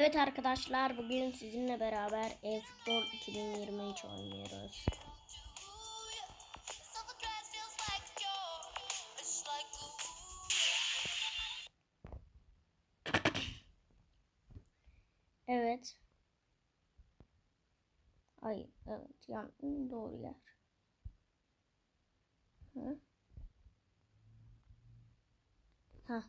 Evet arkadaşlar bugün sizinle beraber e-futbol 2023 oynuyoruz. Evet. Ay evet yan doğru yer. Hı? Ha.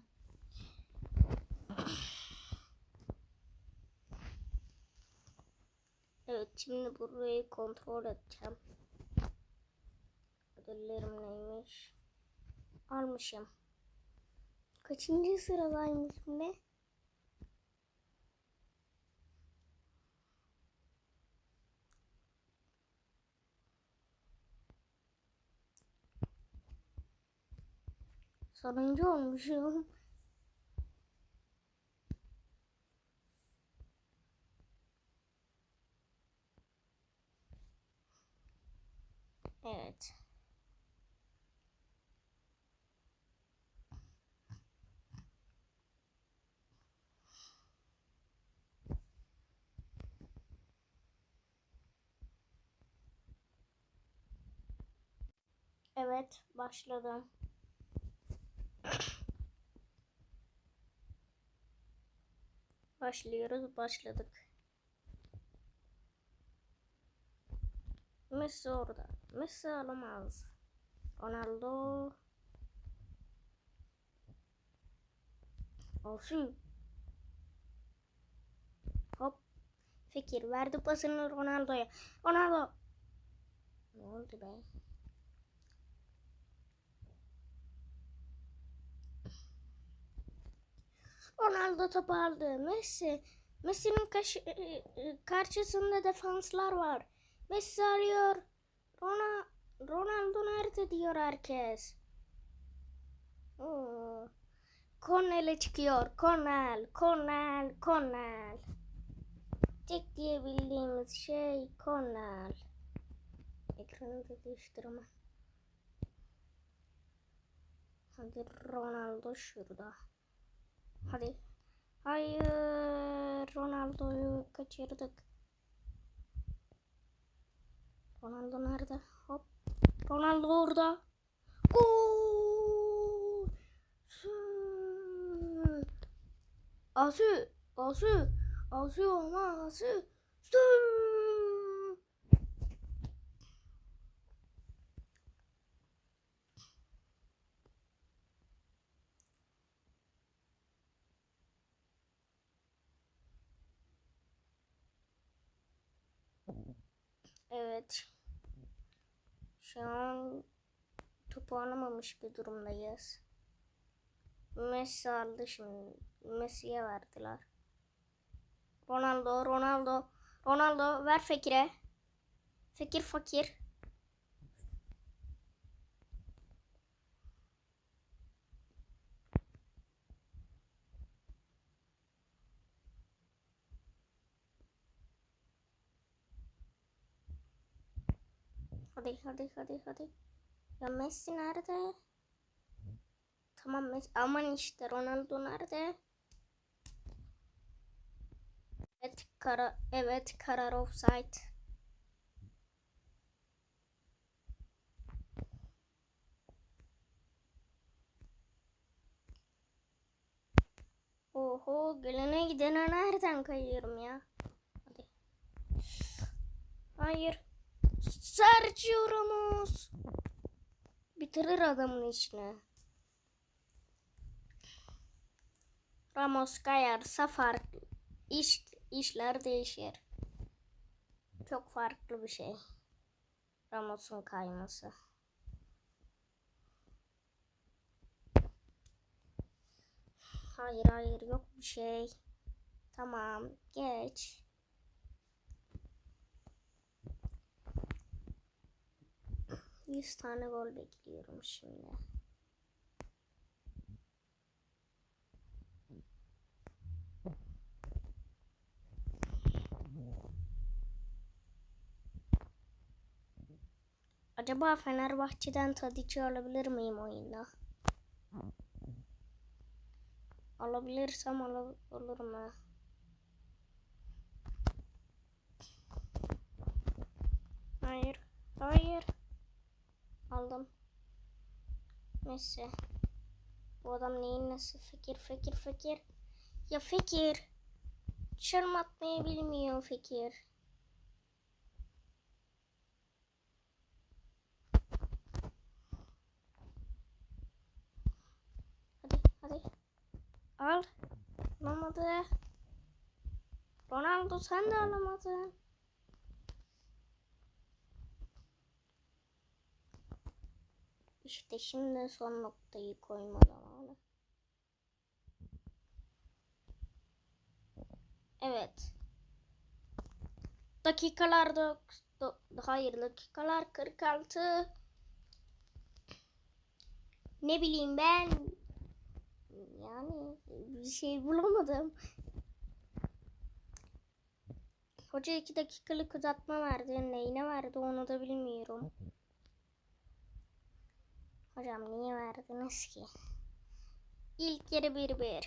Evet şimdi burayı kontrol edeceğim. Ödüllerim neymiş? Almışım. Kaçıncı sıradaymışım ne? Sonuncu olmuşum. Evet. Evet, başladım. Başlıyoruz, başladık. Messi orada. Messi alamaz. Ronaldo. Olsun. Hop. Fikir verdi pasını Ronaldo'ya. Ronaldo. Ne oldu be? Ronaldo topu aldı. Messi. Messi'nin kaş- e, e, karşısında defanslar var. Messi arıyor. Rona, Ronaldo nerede diyor herkes. Oo. Cornel'e çıkıyor. Cornel, Cornel, Cornel. Tek diyebildiğimiz şey Cornel. Ekranı da değiştirme. Hadi Ronaldo şurada. Hadi. Hayır. Ronaldo'yu kaçırdık. Ronaldo nerede? Hop. Ronaldo orada. Gol. Su. Asu. Asu. Asu ama asu. Su. Evet. Şu an topu alamamış bir durumdayız. Messi aldı şimdi. Messi'ye verdiler. Ronaldo, Ronaldo, Ronaldo ver Fekir'e. Fekir fakir. Hadi hadi hadi hadi. Ya Messi nerede? Tamam Messi. Aman işte Ronaldo nerede? Evet kara evet karar offside. Oho gelene gidene nereden kayıyorum ya? Hadi. Hayır. Sergio Ramos. Bitirir adamın işini. Ramos kayarsa farklı. İş, işler değişir. Çok farklı bir şey. Ramos'un kayması. Hayır hayır yok bir şey. Tamam geç. 100 tane gol bekliyorum şimdi. Acaba Fenerbahçe'den Tadiç'i alabilir miyim oyunda? Alabilirsem al olurum ha. Hayır. Hayır. Aldım. Messi. Bu adam neyin nesi? Fakir, fakir, fakir. Ya fakir. Çarım atmayı bilmiyor fakir. Hadi, hadi. Al. Alamadı. Ronaldo sen de alamadın. İşte şimdi son noktayı koyma zamanı. Evet. Dakikalar da hayır dakikalar 46. Ne bileyim ben yani bir şey bulamadım. Hoca iki dakikalık uzatma verdi. Neyine verdi onu da bilmiyorum. Hocam niye verdiniz ki? İlk yarı 1-1.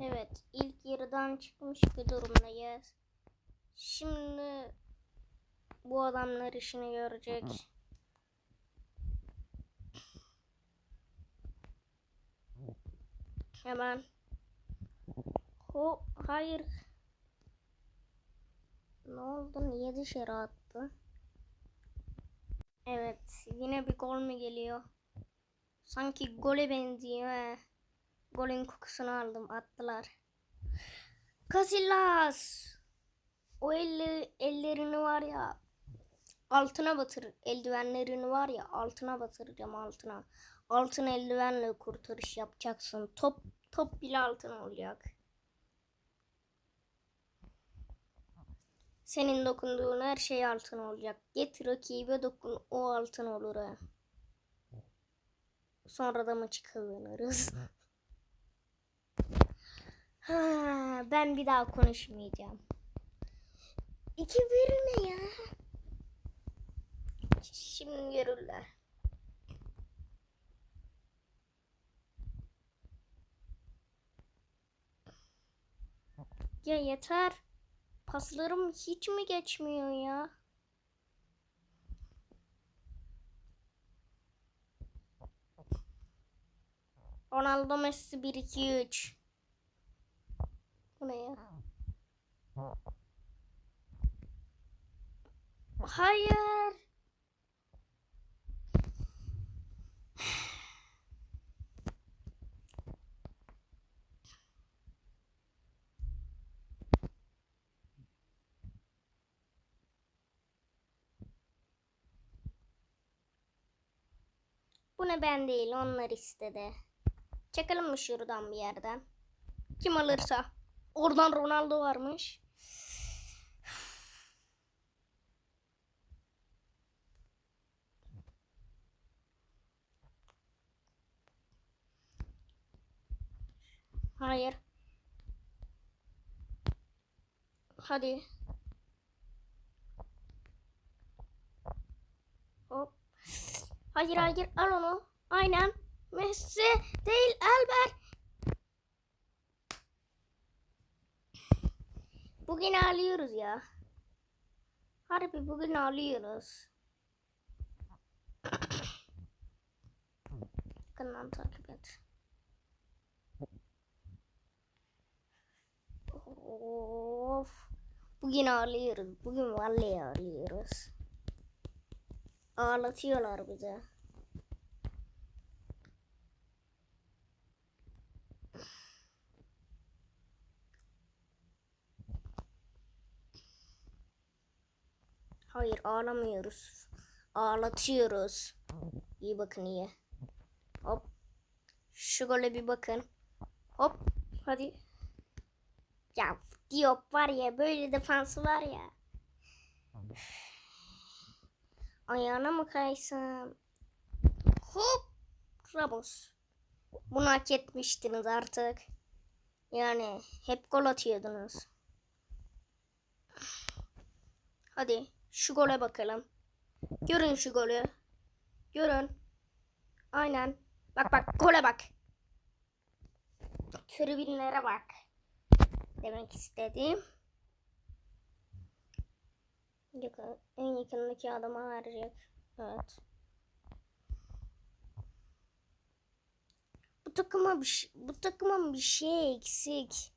Evet ilk yarıdan çıkmış bir durumdayız. Şimdi bu adamlar işini görecek. Hemen. Ho hayır. Ne oldu? Niye dışarı attı? Evet. Yine bir gol mü geliyor? Sanki gole benziyor he. Golün kokusunu aldım. Attılar. Casillas. O elleri, ellerini var ya altına batır. Eldivenlerini var ya altına batıracağım altına. Altın eldivenle kurtarış yapacaksın. Top top bile altın olacak. Senin dokunduğun her şey altın olacak. Git rakibe dokun o altın olur ha. Sonra da maçı kazanırız. ha, ben bir daha konuşmayacağım. İki bir ne ya? Şimdi görürler. Ya yeter. Paslarım hiç mi geçmiyor ya? Ronaldo Messi 1 2 3. Bu ne ya? Hayır. Bu ne ben değil onlar istedi. Çekelim mi şuradan bir yerden? Kim alırsa. Oradan Ronaldo varmış. Hayır. Hadi. Hop. Hayır hayır al onu. Aynen. Messi değil Albert. Bugün ağlıyoruz ya. Harbi bugün ağlıyoruz. Yakından takip et. Of. Bugün ağlıyoruz. Bugün vallahi ağlıyoruz. Ağlatıyorlar bize. Hayır ağlamıyoruz. Ağlatıyoruz. İyi bakın iyi. Hop. Şu gole bir bakın. Hop. Hadi. Ya Diop var ya böyle defansı var ya. Ayağına mı kaysam? Hop. Ramos. Bunu hak etmiştiniz artık. Yani hep gol atıyordunuz. Hadi şu gole bakalım. Görün şu golü. Görün. Aynen. Bak bak gole bak. Tribünlere bak. Demek istedim. Yakın, en yakındaki adama verecek. Evet. Bu takıma bir bu takımın bir şey eksik.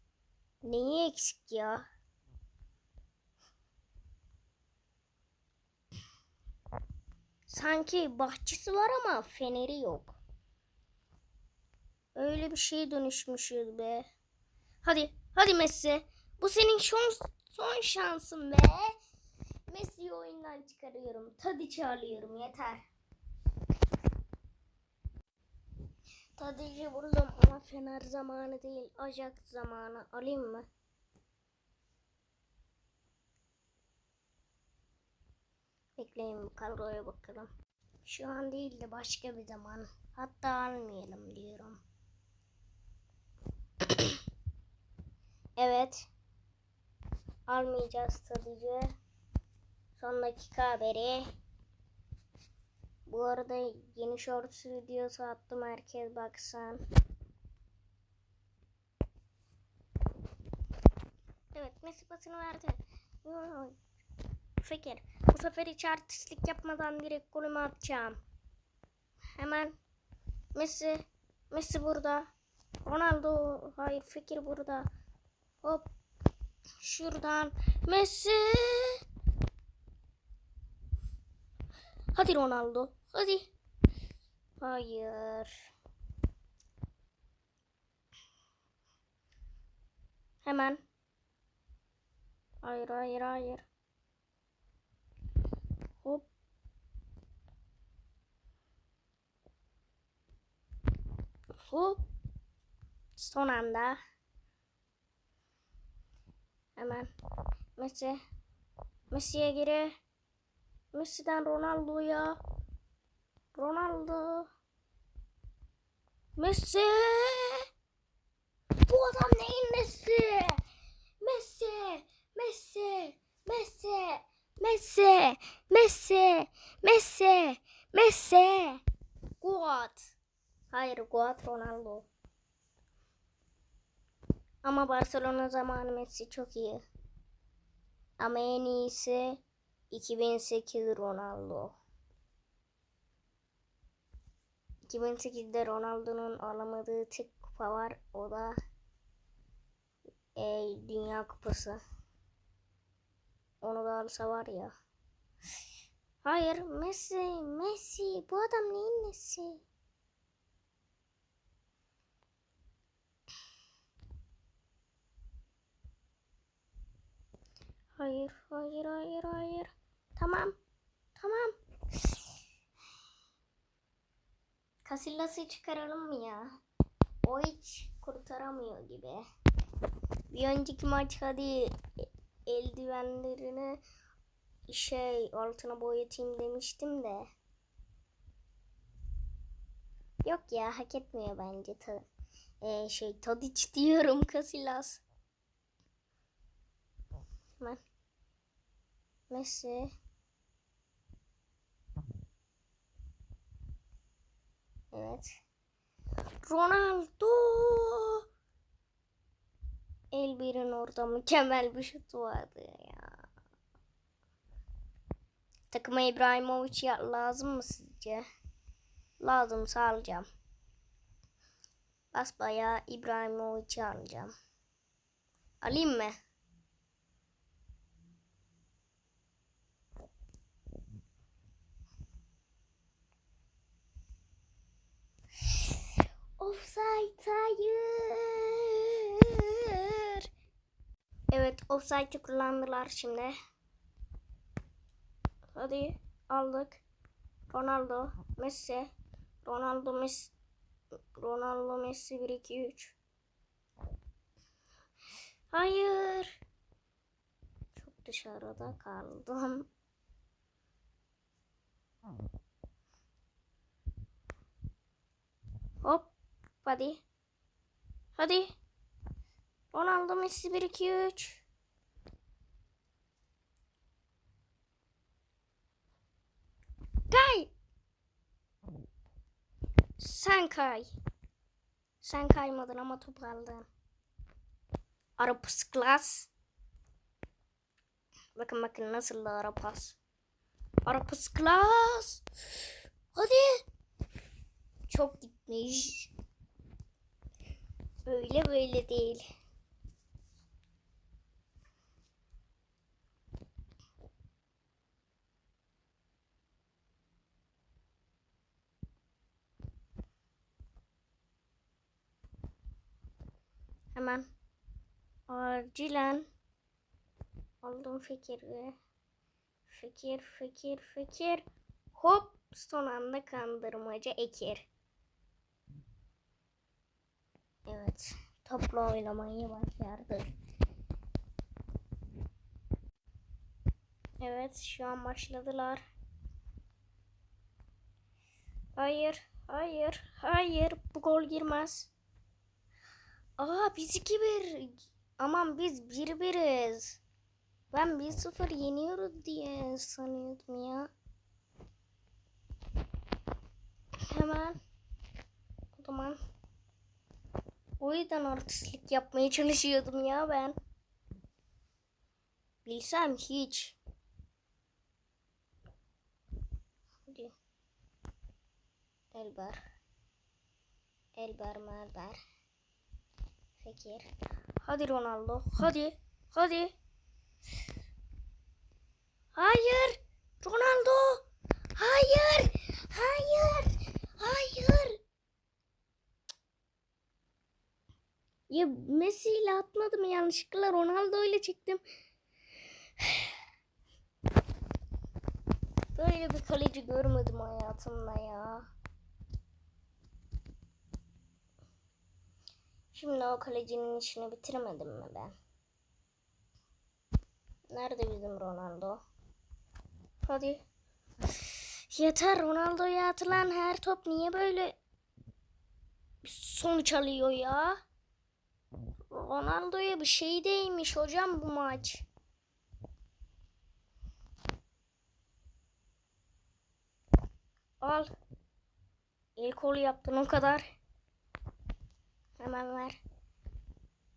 Neyi eksik ya? Sanki bahçesi var ama feneri yok. Öyle bir şeye dönüşmüşüz be. Hadi, hadi Messi. Bu senin son, son şansın be. Messi'yi oyundan çıkarıyorum. Tadiç'i alıyorum yeter. Tadiç'i buldum ama Fener zamanı değil. Ajax zamanı. Alayım mı? Bekleyin kadroya bakalım. Şu an değil de başka bir zaman. Hatta almayalım diyorum. evet. Almayacağız Tadiç'i. Son dakika haberi. Bu arada yeni shorts videosu attım herkes baksın. Evet Messi pasını verdi. Fikir. Bu sefer hiç artistlik yapmadan direkt golümü atacağım. Hemen Messi. Messi burada. Ronaldo. Hayır Fikir burada. Hop. Şuradan. Messi. Hadi Ronaldo. Hadi. Hayır. Hemen. Hayır hayır hayır. Hop. Hop. Son anda. Hemen. Messi. Messi'ye geri. Messi'den Ronaldo'ya. Ronaldo. Messi. Bu adam neyin nesi? Messi. Messi. Messi. Messi. Messi. Messi. Messi. Goat. Hayır Goat Ronaldo. Ama Barcelona zamanı Messi çok iyi. Ama en iyisi 2008 Ronaldo. 2008'de Ronaldo'nun alamadığı tek kupa var. O da e, Dünya Kupası. Onu da alsa var ya. Hayır Messi, Messi. Bu adam neyin nesi? Hayır, hayır, hayır, hayır. Tamam, tamam. Casillas'ı çıkaralım mı ya? O hiç kurtaramıyor gibi. Bir önceki maç hadi eldivenlerini şey altına boyatayım demiştim de. Yok ya hak etmiyor bence. Ta, e, şey Tadic diyorum Casillas. Hemen. Messi. Evet. Ronaldo. Elbir'in orada mükemmel bir şut vardı ya. Takıma İbrahimovic lazım mı sizce? Lazımsa alacağım. Basbayağı İbrahimovic'i alacağım. Alayım mı? Offside hayır. Evet offside kullandılar şimdi. Hadi aldık. Ronaldo, Messi. Ronaldo, Messi. Ronaldo, Messi 1 2 3. Hayır. Çok dışarıda kaldım. Hop. Hadi. Hadi. Ronaldo Messi 1 2 3. Kay. Sen kay. Sen kaymadın ama top aldın. Arapus Klas. Bakın bakın nasıl da ara pas. Ara pas klas. Hadi. Çok gitmiş. Öyle böyle değil. Hemen acilen aldım fikri. Fikir, fikir, fikir. Hop son anda kandırmaca ekir. Evet. Topla oynamayı başardı. Evet şu an başladılar. Hayır, hayır, hayır. Bu gol girmez. Aa biz 2-1. Aman biz 1-1'iz. Ben 1-0 yeniyoruz diye sanıyordum ya. Hemen o zaman o yüzden artistlik yapmaya çalışıyordum ya ben. Bilsem hiç. Hadi. Elber. Elber merber. Fikir. Hadi Ronaldo. Hadi. Hadi. Hayır. Ronaldo. Hayır. Hayır. Hayır. Ya Messi ile atmadım yanlışlıkla Ronaldo ile çektim. Böyle bir kaleci görmedim hayatımda ya. Şimdi o kalecinin işini bitiremedim mi ben? Nerede bizim Ronaldo? Hadi. Yeter Ronaldo'ya atılan her top niye böyle sonuç alıyor ya? Ronaldo'ya bir şey değmiş hocam bu maç. Al. El kolu yaptın o kadar. Hemen ver.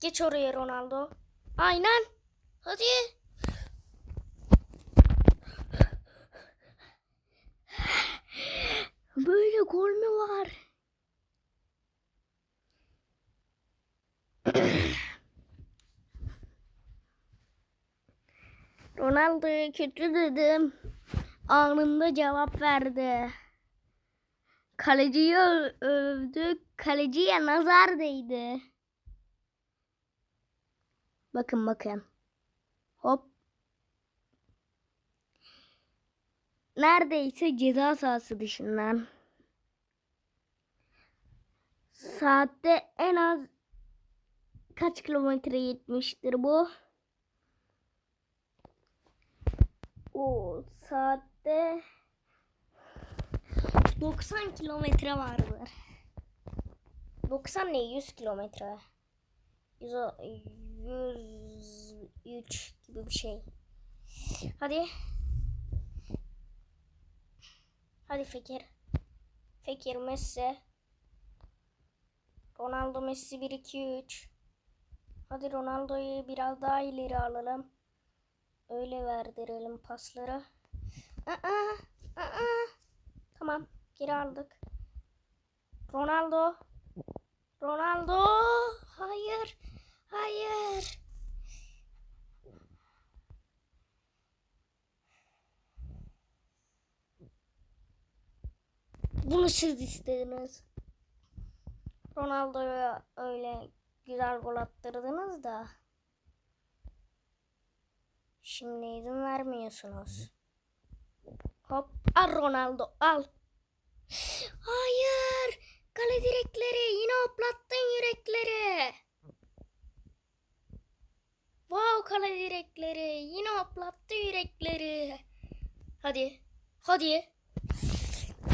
Geç oraya Ronaldo. Aynen. Hadi. Böyle gol mü var? Ronaldo'ya kötü dedim. Anında cevap verdi. Kaleciyi ö- övdük. Kaleciye nazar değdi. Bakın bakın. Hop. Neredeyse ceza sahası dışından. Saatte en az kaç kilometre gitmiştir bu? O saatte 90 kilometre vardır. 90 ne 100 kilometre. 100, 103 gibi bir şey. Hadi. Hadi Fekir. Fekir Messi. Ronaldo Messi 1 2 3. Hadi Ronaldo'yu biraz daha ileri alalım. Öyle verdirelim pasları. Aa, aa. Tamam, geri aldık. Ronaldo. Ronaldo. Hayır. Hayır. Bunu siz istediniz. Ronaldo'ya öyle güzel gol attırdınız da. Şimdi izin vermiyorsunuz. Hop al Ronaldo al. Hayır. Kale direkleri yine hoplattın yürekleri. Wow kale direkleri yine hoplattı yürekleri. Hadi. Hadi.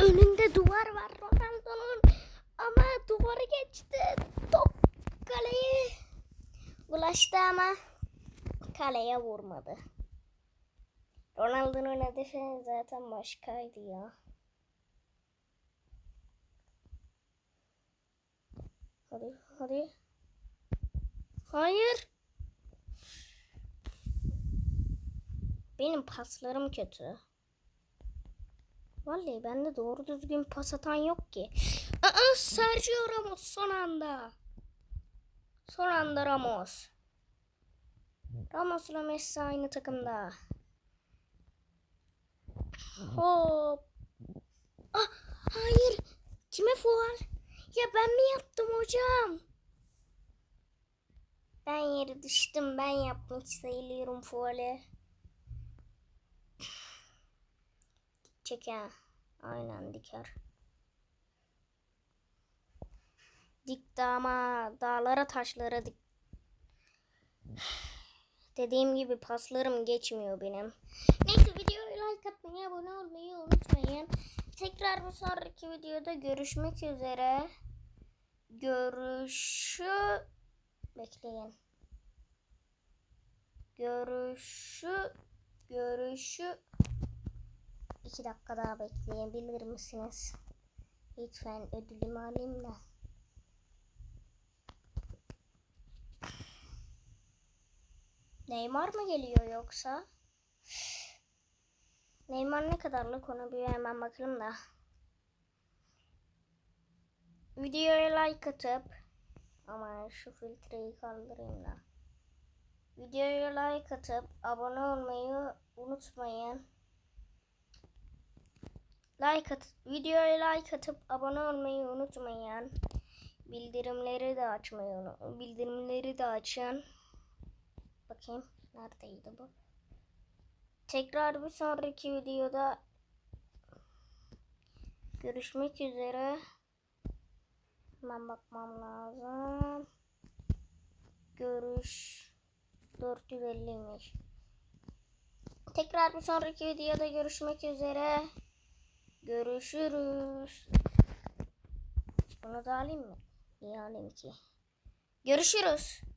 Önünde duvar var Ronaldo'nun. Ama duvarı geçti. Top kaleyi ulaştı ama kaleye vurmadı. Ronaldo'nun hedefi zaten başkaydı ya. Hadi hadi. Hayır. benim paslarım kötü. Vallahi bende doğru düzgün pas atan yok ki. Aa, Sergio Ramos son anda. Son anda Ramos. Ramos'la Messi aynı takımda. Hop. Ah, hayır. Kime faul? Ya ben mi yaptım hocam? Ben yere düştüm. Ben yapmış sayılıyorum faulü. Çek ha. Aynen diker. Dikti ama dağlara taşlara dik. Dediğim gibi paslarım geçmiyor benim. Neyse videoyu like atmayı, abone olmayı unutmayın. Tekrar bir sonraki videoda görüşmek üzere. Görüşü... Bekleyin. Görüşü... Görüşü... İki dakika daha bekleyebilir misiniz? Lütfen ödülümü alayım da. Neymar mı geliyor yoksa? Neymar ne kadarlık onu bir hemen bakalım da. Videoya like atıp ama şu filtreyi kaldırayım da. Videoya like atıp abone olmayı unutmayın. Like at videoya like atıp abone olmayı unutmayın. Bildirimleri de açmayı unu- bildirimleri de açın. Bakayım neredeydi bu? Tekrar bir sonraki videoda görüşmek üzere. Hemen bakmam lazım. Görüş 450'ymiş. Tekrar bir sonraki videoda görüşmek üzere. Görüşürüz. Bunu da alayım mı? Niye alayım ki? Görüşürüz.